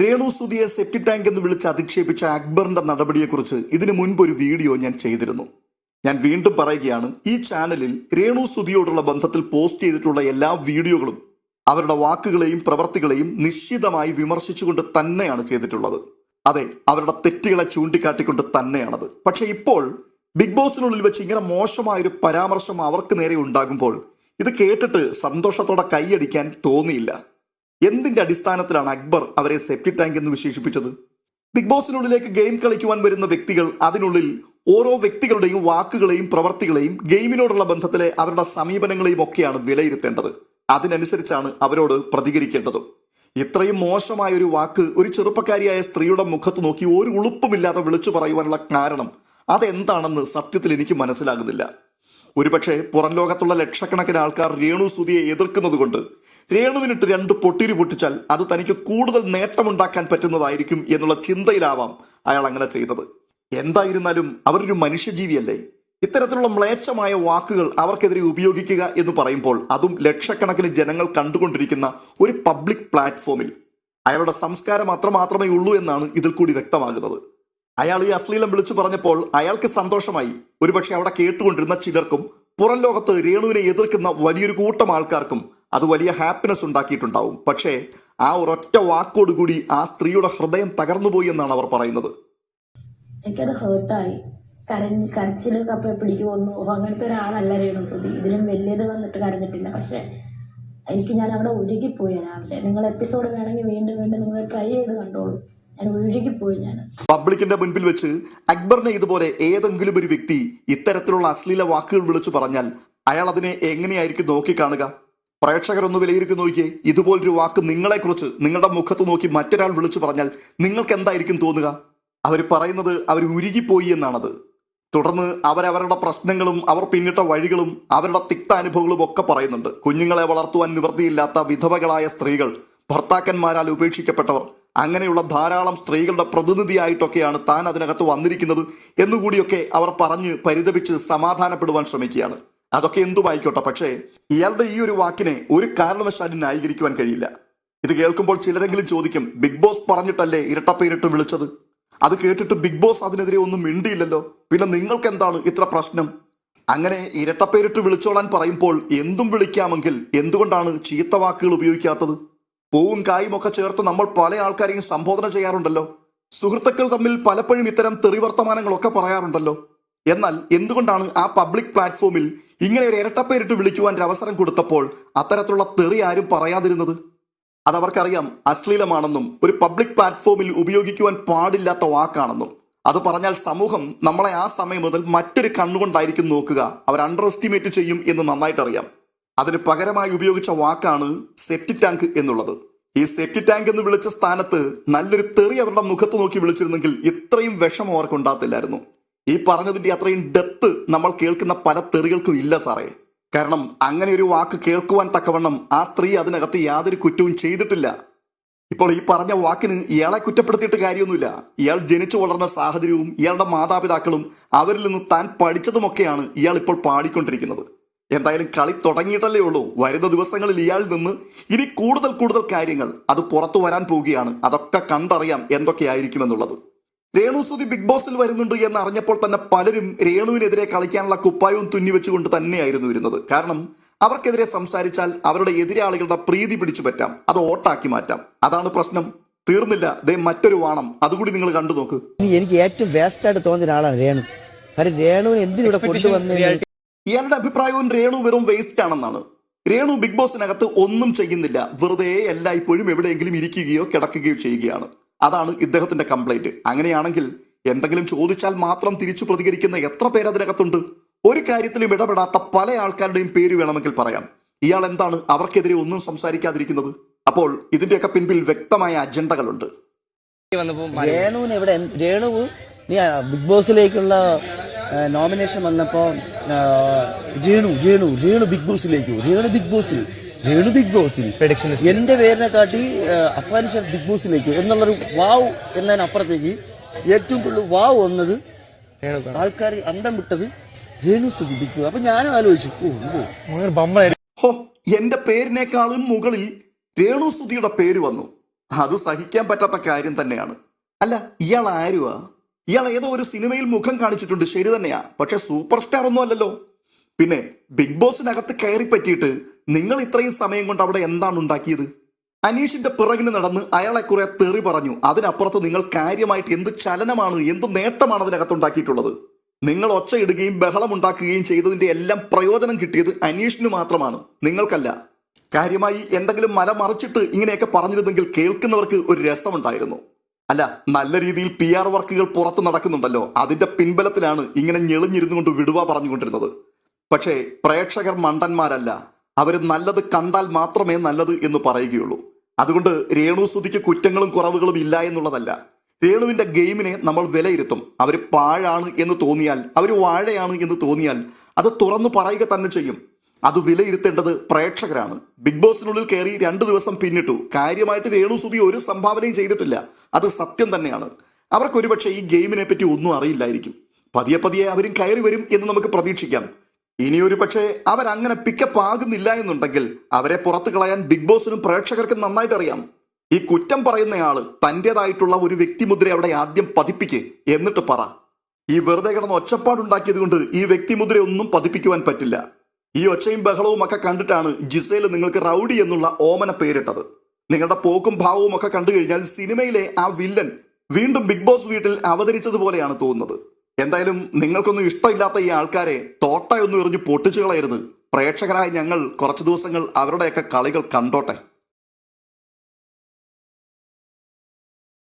Renu സുധിയെ സെപ്റ്റി tank എന്ന് വിളിച്ച് അധിക്ഷേപിച്ച അക്ബറിന്റെ നടപടിയെക്കുറിച്ച് ഇതിനു മുൻപ് ഒരു വീഡിയോ ഞാൻ ചെയ്തിരുന്നു. ഞാൻ വീണ്ടും പറയുകയാണ് ഈ ചാനലിൽ രേണു സുധിയോടുള്ള ബന്ധത്തിൽ പോസ്റ്റ് ചെയ്തിട്ടുള്ള എല്ലാ വീഡിയോകളും അവരുടെ വാക്കുകളെയും പ്രവർത്തികളെയും നിശ്ചിതമായി വിമർശിച്ചുകൊണ്ട് തന്നെയാണ് ചെയ്തിട്ടുള്ളത്. അതെ അവരുടെ തെറ്റുകളെ ചൂണ്ടിക്കാട്ടിക്കൊണ്ട് തന്നെയാണത്. പക്ഷെ ഇപ്പോൾ ബിഗ് ബോസിനുള്ളിൽ വെച്ച് ഇങ്ങനെ മോശമായൊരു പരാമർശം അവർക്ക് നേരെ ഉണ്ടാകുമ്പോൾ ഇത് കേട്ടിട്ട് സന്തോഷത്തോടെ കൈയടിക്കാൻ തോന്നിയില്ല. എന്തിന്റെ അടിസ്ഥാനത്തിലാണ് അക്ബർ അവരെ സെപ്റ്റി ടാങ്ക് എന്ന് വിശേഷിപ്പിച്ചത്? ബിഗ് ബോസിനുള്ളിലേക്ക് ഗെയിം കളിക്കുവാൻ വരുന്ന വ്യക്തികൾ അതിനുള്ളിൽ ഓരോ വ്യക്തികളുടെയും വാക്കുകളെയും പ്രവർത്തികളെയും ഗെയിമിനോടുള്ള ബന്ധത്തിലെ അവരുടെ സമീപനങ്ങളെയും ഒക്കെയാണ് വിലയിരുത്തേണ്ടത്. അതിനനുസരിച്ചാണ് അവരോട് പ്രതികരിക്കേണ്ടതും. ഇത്രയും മോശമായ ഒരു വാക്ക് ഒരു ചെറുപ്പക്കാരിയായ സ്ത്രീയുടെ മുഖത്ത് നോക്കി ഒരു ഉളുപ്പുമില്ലാതെ വിളിച്ചു പറയുവാനുള്ള കാരണം അതെന്താണെന്ന് സത്യത്തിൽ എനിക്ക് മനസ്സിലാകുന്നില്ല. ഒരുപക്ഷെ പുറം ലോകത്തുള്ള ലക്ഷക്കണക്കിന് ആൾക്കാർ രേണു സുതിയെ എതിർക്കുന്നത് കൊണ്ട് രേണുവിനിട്ട് രണ്ട് പൊട്ടിരി പൊട്ടിച്ചാൽ അത് തനിക്ക് കൂടുതൽ നേട്ടമുണ്ടാക്കാൻ പറ്റുന്നതായിരിക്കും എന്നുള്ള ചിന്തയിലാവാം അയാൾ അങ്ങനെ ചെയ്തത്. എന്തായിരുന്നാലും അവരൊരു മനുഷ്യജീവിയല്ലേ? ഇത്തരത്തിലുള്ള മ്ലേച്ഛമായ വാക്കുകൾ അവർക്കെതിരെ ഉപയോഗിക്കുക എന്ന് പറയുമ്പോൾ അതും ലക്ഷക്കണക്കിന് ജനങ്ങൾ കണ്ടുകൊണ്ടിരിക്കുന്ന ഒരു പബ്ലിക് പ്ലാറ്റ്ഫോമിൽ. അയാളുടെ സംസ്കാരം അത്രമാത്രമേ ഉള്ളൂ എന്നാണ് ഇതിൽ കൂടി വ്യക്തമാകുന്നത്. അയാൾ ഈ അശ്ലീലം വിളിച്ചു പറഞ്ഞപ്പോൾ അയാൾക്ക് സന്തോഷമായി. ഒരുപക്ഷെ അവിടെ കേട്ടുകൊണ്ടിരുന്ന ചിലർക്കും പുറം ലോകത്ത് രേണുവിനെ എതിർക്കുന്ന വലിയൊരു കൂട്ടം ആൾക്കാർക്കും അത് വലിയ ഹാപ്പിനെസ് ഉണ്ടാക്കിയിട്ടുണ്ടാവും. പക്ഷേ ആ ഒരൊറ്റ വാക്കോടുകൂടി ആ സ്ത്രീയുടെ ഹൃദയം തകർന്നുപോയി എന്നാണ് അവർ പറയുന്നത്. എനിക്കത് ഹേർട്ടായി കരഞ്ഞ് കരച്ചിൽ കപ്പ പിടിക്ക് വന്നു അങ്ങനത്തെ ഒരാളല്ല രേണു സുധി. ഇതിലും വലിയത് വന്നിട്ട് കരഞ്ഞിട്ടില്ല. പക്ഷെ എനിക്ക് ഞാൻ അവിടെ ഒഴുകിപ്പോയി രാവിലെ. നിങ്ങൾ എപ്പിസോഡ് വേണമെങ്കിൽ വീണ്ടും വീണ്ടും നിങ്ങൾ ട്രൈ ചെയ്ത് കണ്ടോളൂ. പബ്ലിക്കിന്റെ മുൻപിൽ വെച്ച് അക്ബറിനെ ഇതുപോലെ ഏതെങ്കിലും ഒരു വ്യക്തി ഇത്തരത്തിലുള്ള അശ്ലീല വാക്കുകൾ വിളിച്ചു പറഞ്ഞാൽ അയാൾ അതിനെ എങ്ങനെയായിരിക്കും നോക്കിക്കാണുക? പ്രേക്ഷകരൊന്ന് വിലയിരുത്തി നോക്കിയേ. ഇതുപോലൊരു വാക്ക് നിങ്ങളെക്കുറിച്ച് നിങ്ങളുടെ മുഖത്ത് നോക്കി മറ്റൊരാൾ വിളിച്ചു പറഞ്ഞാൽ നിങ്ങൾക്ക് എന്തായിരിക്കും തോന്നുക? അവർ പറയുന്നത് അവർ ഉരുകിപ്പോയി എന്നാണത്. തുടർന്ന് അവരവരുടെ പ്രശ്നങ്ങളും അവർ പിന്നിട്ട വഴികളും അവരുടെ തിക്ത അനുഭവങ്ങളും ഒക്കെ പറയുന്നുണ്ട്. കുഞ്ഞുങ്ങളെ വളർത്തുവാൻ നിവൃത്തിയില്ലാത്ത വിധവകളായ സ്ത്രീകൾ ഭർത്താക്കന്മാരാൽ ഉപേക്ഷിക്കപ്പെട്ടവർ അങ്ങനെയുള്ള ധാരാളം സ്ത്രീകളുടെ പ്രതിനിധിയായിട്ടൊക്കെയാണ് താൻ അതിനകത്ത് വന്നിരിക്കുന്നത് എന്നുകൂടിയൊക്കെ അവർ പറഞ്ഞ് പരിതപിച്ച് സമാധാനപ്പെടുവാൻ ശ്രമിക്കുകയാണ്. അതൊക്കെ എന്തുമായിക്കോട്ടെ? പക്ഷേ ഇയാളുടെ ഈ ഒരു വാക്കിനെ ഒരു കാരണവശാലും ന്യായീകരിക്കുവാൻ കഴിയില്ല. ഇത് കേൾക്കുമ്പോൾ ചിലരെങ്കിലും ചോദിക്കും ബിഗ് ബോസ് പറഞ്ഞിട്ടല്ലേ ഇരട്ടപ്പേരിട്ട് വിളിച്ചത്? അത് കേട്ടിട്ട് ബിഗ് ബോസ് അതിനെതിരെ ഒന്നും മിണ്ടിയില്ലല്ലോ? പിന്നെ നിങ്ങൾക്ക് എന്താണ് ഇത്ര പ്രശ്നം? അങ്ങനെ ഇരട്ടപ്പേരിട്ട് വിളിച്ചോളാൻ പറയുമ്പോൾ എന്തും വിളിക്കാമെങ്കിൽ എന്തുകൊണ്ടാണ് ചീത്ത വാക്കുകൾ ഉപയോഗിക്കാത്തത്? പൂവും കായും ഒക്കെ ചേർത്ത് നമ്മൾ പല ആൾക്കാരെയും സംബോധന ചെയ്യാറുണ്ടല്ലോ. സുഹൃത്തുക്കൾ തമ്മിൽ പലപ്പോഴും ഇത്തരം തെറിവർത്തമാനങ്ങളൊക്കെ പറയാറുണ്ടല്ലോ. എന്നാൽ എന്തുകൊണ്ടാണ് ആ പബ്ലിക് പ്ലാറ്റ്ഫോമിൽ ഇങ്ങനെ ഒരു ഇരട്ടപ്പേരിട്ട് വിളിക്കുവാൻ ഒരു അവസരം കൊടുത്തപ്പോൾ അത്തരത്തിലുള്ള തെറി ആരും പറയാതിരുന്നത്? അതവർക്കറിയാം അശ്ലീലമാണെന്നും ഒരു പബ്ലിക് പ്ലാറ്റ്ഫോമിൽ ഉപയോഗിക്കുവാൻ പാടില്ലാത്ത വാക്കാണെന്നും. അത് പറഞ്ഞാൽ സമൂഹം നമ്മളെ ആ സമയം മുതൽ മറ്റൊരു കണ്ണുകൊണ്ടായിരിക്കും നോക്കുക. അവർ അണ്ടർ എസ്റ്റിമേറ്റ് ചെയ്യും എന്ന് നന്നായിട്ടറിയാം. അതിന് പകരമായി ഉപയോഗിച്ച വാക്കാണ് സെപ്റ്റി ടാങ്ക് എന്നുള്ളത്. ഈ സെപ്റ്റി ടാങ്ക് എന്ന് വിളിച്ച സ്ഥാനത്ത് നല്ലൊരു തെറി അവരുടെ മുഖത്ത് നോക്കി വിളിച്ചിരുന്നെങ്കിൽ ഇത്രയും വിഷമം അവർക്ക് ഉണ്ടാകത്തില്ലായിരുന്നു. ഈ പറഞ്ഞതിന്റെ അത്രയും ഡെപ്ത് നമ്മൾ കേൾക്കുന്ന പല തെറികൾക്കും ഇല്ല സാറേ. കാരണം അങ്ങനെ ഒരു വാക്ക് കേൾക്കുവാൻ തക്കവണ്ണം ആ സ്ത്രീ അതിനകത്ത് യാതൊരു കുറ്റവും ചെയ്തിട്ടില്ല. ഇപ്പോൾ ഈ പറഞ്ഞ വാക്കിന് ഇയാളെ കുറ്റപ്പെടുത്തിയിട്ട് കാര്യമൊന്നുമില്ല. ഇയാൾ ജനിച്ചു വളർന്ന സാഹചര്യവും ഇയാളുടെ മാതാപിതാക്കളും അവരിൽ നിന്ന് താൻ പഠിച്ചതുമൊക്കെയാണ് ഇയാൾ ഇപ്പോൾ പാടിക്കൊണ്ടിരിക്കുന്നത്. എന്തായാലും കളി തുടങ്ങിയിട്ടല്ലേ ഉള്ളൂ. വരുന്ന ദിവസങ്ങളിൽ ഇയാളിൽ നിന്ന് ഇനി കൂടുതൽ കൂടുതൽ കാര്യങ്ങൾ അത് പുറത്തു വരാൻ പോവുകയാണ്. അതൊക്കെ കണ്ടറിയാം എന്തൊക്കെയായിരിക്കുമെന്നുള്ളത്. രേണു സുതി ബിഗ് ബോസിൽ വരുന്നുണ്ട് എന്ന് അറിഞ്ഞപ്പോൾ തന്നെ പലരും രേണുവിനെതിരെ കളിക്കാനുള്ള കുപ്പായവും തുന്നി വെച്ചുകൊണ്ട് തന്നെയായിരുന്നു ഇരുന്നത്. കാരണം അവർക്കെതിരെ സംസാരിച്ചാൽ അവരുടെ എതിരാളികളുടെ പ്രീതി പിടിച്ചു പറ്റാം. അത് ഓട്ടാക്കി മാറ്റാം. അതാണ് പ്രശ്നം. തീർന്നില്ല. ദേ മറ്റൊരു വാണം. അതുകൂടി നിങ്ങൾ കണ്ടു നോക്ക്. എനിക്ക് ഏറ്റവും വേസ്റ്റ് ആയിട്ട് തോന്നിയ ആളാണ് രേണു. രേണു രേണുവിനെ കൊണ്ടുവന്ന്? ഇയാളുടെ അഭിപ്രായവും രേണു വെറും വേസ്റ്റ് ആണെന്നാണ്. രേണു ബിഗ് ബോസിനകത്ത് ഒന്നും ചെയ്യുന്നില്ല. വെറുതെ എല്ലായ്പ്പോഴും എവിടെയെങ്കിലും ഇരിക്കുകയോ കിടക്കുകയോ ചെയ്യുകയാണ്. അതാണ് ഇദ്ദേഹത്തിന്റെ കംപ്ലൈന്റ് അങ്ങനെയാണെങ്കിൽ എന്തെങ്കിലും ചോദിച്ചാൽ മാത്രം തിരിച്ചു പ്രതികരിക്കുന്ന എത്ര പേര് അതിനകത്തുണ്ട്? ഒരു കാര്യത്തിലും ഇടപെടാത്ത പല ആൾക്കാരുടെയും പേര് വേണമെങ്കിൽ പറയാം. ഇയാൾ എന്താണ് അവർക്കെതിരെ ഒന്നും സംസാരിക്കാതിരിക്കുന്നത്? അപ്പോൾ ഇതിന്റെയൊക്കെ പിൻപിൽ വ്യക്തമായ അജണ്ടകളുണ്ട്. രേണുവിന് എവിടെ എന്ത്- രേണുവ് നീ ബിഗ് ബോസിലേക്കുള്ള നോമിനേഷൻ വന്നപ്പോ ആ, രേണു രേണു രേണു ബിഗ് ബോസിലേക്ക്. രേണു ബിഗ് ബോസിൽ. രേണു ബിഗ് ബോസിൽ. എന്റെ പേരിനെ കാട്ടി അപ്പാനിഷ ബിഗ് ബോസിലേക്ക് എന്നുള്ളൊരു വാവ് എന്നതിനപ്പുറത്തേക്ക് ഏറ്റവും കൂടുതൽ വാവ് വന്നത് ആൾക്കാർ അന്തം വിട്ടത് രേണു സ്തുതി ബിഗ് ബോസ് അപ്പൊ ഞാനും ആലോചിച്ചു ഓ ഓ അങ്ങനെ ഹോ എന്റെ പേരിനേക്കാളും മുകളിൽ രേണു സ്തുതിയുടെ പേര് വന്നു. അത് സഹിക്കാൻ പറ്റാത്ത കാര്യം തന്നെയാണ്. അല്ല ഇയാൾ ആരുവാ? ഇയാൾ ഏതോ ഒരു സിനിമയിൽ മുഖം കാണിച്ചിട്ടുണ്ട് ശരി തന്നെയാ. പക്ഷെ സൂപ്പർ സ്റ്റാർ ഒന്നും അല്ലല്ലോ. പിന്നെ ബിഗ് ബോസിനകത്ത് കയറി പറ്റിയിട്ട് നിങ്ങൾ ഇത്രയും സമയം കൊണ്ട് അവിടെ എന്താണ് ഉണ്ടാക്കിയത്? അനീഷിന്റെ പിറകിന് നടന്ന് അയാളെ കുറെ തെറി പറഞ്ഞു. അതിനപ്പുറത്ത് നിങ്ങൾ കാര്യമായിട്ട് എന്ത് ചലനമാണ് എന്ത് നേട്ടമാണ് അതിനകത്ത് ഉണ്ടാക്കിയിട്ടുള്ളത്? നിങ്ങൾ ഒച്ചയിടുകയും ബഹളമുണ്ടാക്കുകയും ചെയ്തതിന്റെ എല്ലാം പ്രയോജനം കിട്ടിയത് അനീഷിന് മാത്രമാണ്. നിങ്ങൾക്കല്ല. കാര്യമായി എന്തെങ്കിലും മല മറിച്ചിട്ട് ഇങ്ങനെയൊക്കെ പറഞ്ഞിരുന്നെങ്കിൽ കേൾക്കുന്നവർക്ക് ഒരു രസമുണ്ടായിരുന്നു. അല്ല നല്ല രീതിയിൽ പി ആർ വർക്കുകൾ പുറത്ത് നടക്കുന്നുണ്ടല്ലോ. അതിന്റെ പിൻബലത്തിലാണ് ഇങ്ങനെ ഞെളിഞ്ഞിരുന്നു കൊണ്ട് വിടുവ പറഞ്ഞുകൊണ്ടിരുന്നത്. പക്ഷേ പ്രേക്ഷകർ മണ്ടന്മാരല്ല. അവർ നല്ലത് കണ്ടാൽ മാത്രമേ നല്ലത് എന്ന് പറയുകയുള്ളൂ. അതുകൊണ്ട് രേണു സുതിക്ക് കുറ്റങ്ങളും കുറവുകളും ഇല്ല എന്നുള്ളതല്ല. രേണുവിന്റെ ഗെയിമിനെ നമ്മൾ വിലയിരുത്തും. അവർ പാഴാണ് എന്ന് തോന്നിയാൽ അവർ വാഴയാണ് എന്ന് തോന്നിയാൽ അത് തുറന്നു പറയുക തന്നെ ചെയ്യും. അത് വിലയിരുത്തേണ്ടത് പ്രേക്ഷകരാണ്. ബിഗ് ബോസിനുള്ളിൽ കയറി രണ്ടു ദിവസം പിന്നിട്ടു. കാര്യമായിട്ട് രേണു സുതി ഒരു സംഭാവനയും ചെയ്തിട്ടില്ല. അത് സത്യം തന്നെയാണ്. അവർക്ക് ഒരുപക്ഷെ ഈ ഗെയിമിനെ പറ്റി ഒന്നും അറിയില്ലായിരിക്കും. പതിയെ പതിയെ അവരും കയറി വരും എന്ന് നമുക്ക് പ്രതീക്ഷിക്കാം. ഇനി ഒരു പക്ഷേ അവരങ്ങനെ പിക്കപ്പ് ആകുന്നില്ല എന്നുണ്ടെങ്കിൽ അവരെ പുറത്തു കളയാൻ ബിഗ് ബോസിനും പ്രേക്ഷകർക്കും നന്നായിട്ട് അറിയാം ഈ കുറ്റം പറയുന്നയാൾ തന്റെതായിട്ടുള്ള ഒരു വ്യക്തിമുദ്ര അവിടെ ആദ്യം പതിപ്പിക്ക് എന്നിട്ട് പറ. ഈ വെറുതെ കിടന്ന് ഒച്ചപ്പാടുണ്ടാക്കിയത് കൊണ്ട് ഈ വ്യക്തിമുദ്ര ഒന്നും പതിപ്പിക്കുവാൻ പറ്റില്ല. ഈ ഒച്ചയും ബഹളവും ഒക്കെ കണ്ടിട്ടാണ് ജിസേൽ നിങ്ങൾക്ക് റൗഡി എന്നുള്ള ഓമന പേരിട്ടത്. നിങ്ങളുടെ പോക്കും ഭാവവും ഒക്കെ കണ്ടു കഴിഞ്ഞാൽ സിനിമയിലെ ആ വില്ലൻ വീണ്ടും ബിഗ് ബോസ് വീട്ടിൽ അവതരിച്ചതുപോലെയാണ് തോന്നുന്നത്. എന്തായാലും നിങ്ങൾക്കൊന്നും ഇഷ്ടമില്ലാത്ത ഈ ആൾക്കാരെ തോട്ടയൊന്നും എറിഞ്ഞ് പൊട്ടിച്ചു കളയരുത്. പ്രേക്ഷകരായ ഞങ്ങൾ കുറച്ച് ദിവസങ്ങൾ അവരുടെയൊക്കെ കളികൾ കണ്ടോട്ടെ.